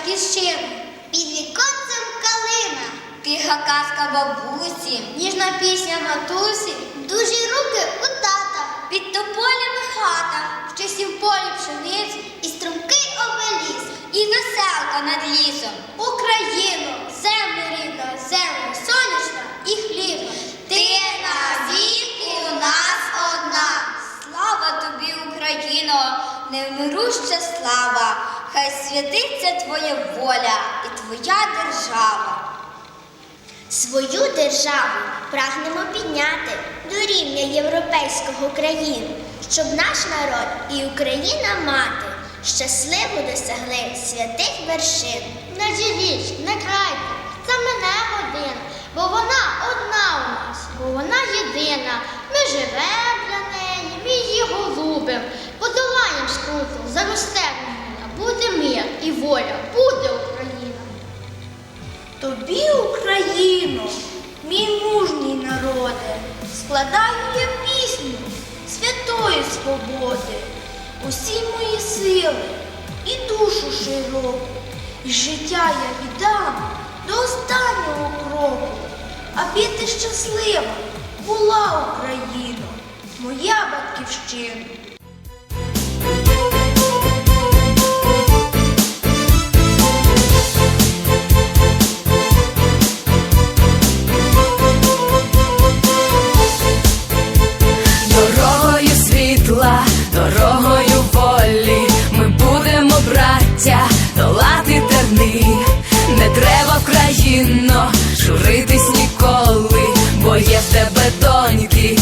батьківщини, під віконцем калина, тиха казка бабусі, ніжна пісня матусі, дужі руки у тата, під тополями хата, що сів полі пшениць, і струмкий обеліс, і веселка над лісом. Україну, землю рідно, землю сонячна і хлібно. Ти на віку у нас одна. Слава тобі, Україно, невмируща хай святиться твоя воля і твоя держава. Свою державу прагнемо підняти до рівня європейського країн, щоб наш народ і Україна мати щасливо досягли святих вершин. Не живіть, не крайте, це мене годин, бо вона одна у нас, бо вона єдина. Ми живемо для неї, ми її голубим, подолаєм скруту, заросте Україна, буде мир і воля, буде Україна. Тобі, Україно, мій мужній народе, складаю я пісню святої свободи, усі мої сили і душу широку, і життя я віддам до останнього кроку, аби ти щаслива була Україно, моя батьківщина. Вкраїно журитись ніколи, бо є в тебе доньки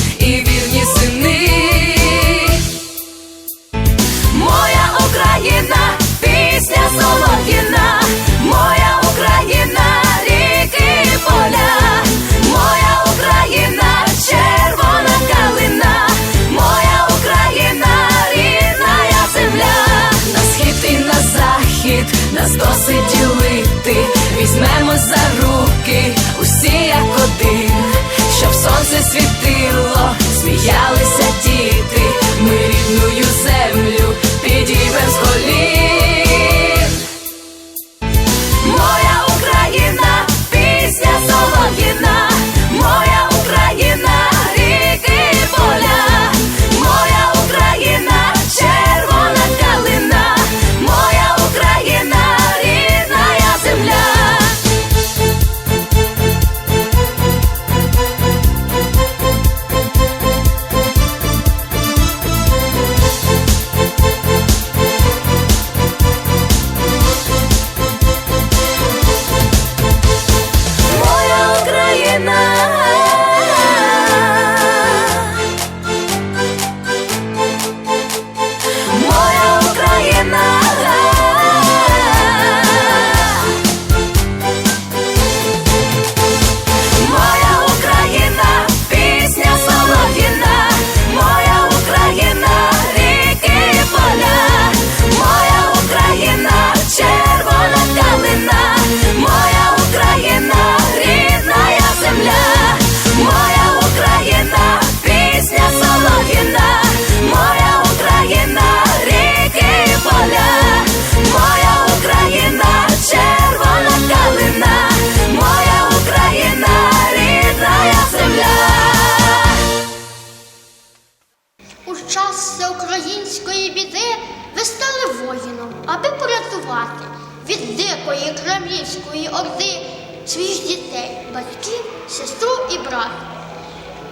всеукраїнської біди ви стали воїном, аби порятувати від дикої кремлівської орди своїх дітей, батьків, сестру і брата.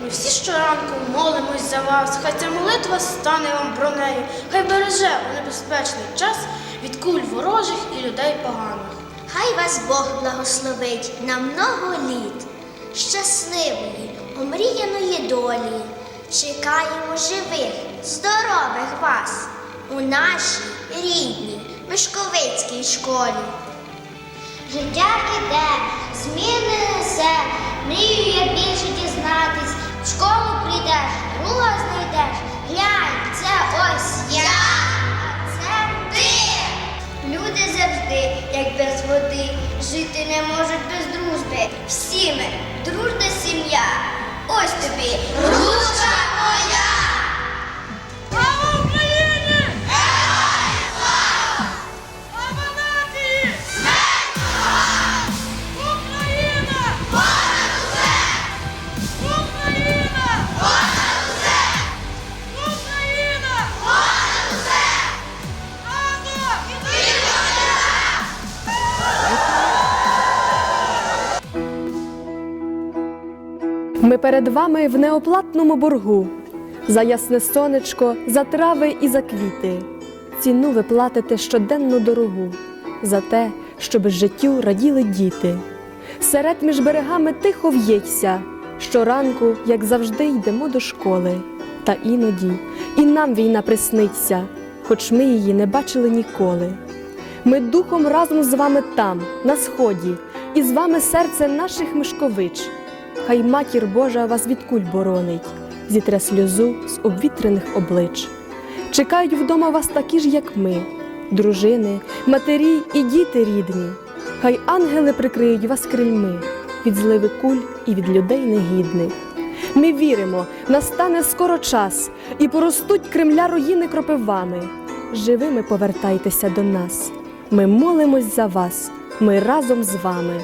Ми всі щоранку молимось за вас, хай ця молитва стане вам бронею, хай береже у небезпечний час від куль ворожих і людей поганих. Хай вас Бог благословить на много літ, щасливої, омріяної долі. Чекаємо живих, здорових вас у нашій рідній Мишковицькій школі. Життя іде, зміни несе, мрію я більше дізнатись. В школу прийдеш, друга знайдеш. Глянь, це ось я, а це ти. Люди завжди, як без води, жити не можуть без дружби. Всі ми дружна сім'я. Ось тобі дружка моя. Ми перед вами в неоплатному боргу. За ясне сонечко, за трави і за квіти. Ціну ви платите щоденну дорогу за те, щоб життю раділи діти. Серед між берегами тихо в'ється. Щоранку, як завжди, йдемо до школи. Та іноді і нам війна присниться, хоч ми її не бачили ніколи. Ми духом разом з вами там, на сході, і з вами серце наших мишкович. Хай матір Божа вас від куль боронить, зітре сльозу з обвітрених облич. Чекають вдома вас такі ж, як ми, дружини, матері і діти рідні. Хай ангели прикриють вас крильми від зливи куль і від людей негідних. Ми віримо, настане скоро час, і поростуть Кремля руїни кропивами. Живими повертайтеся до нас. Ми молимось за вас, ми разом з вами.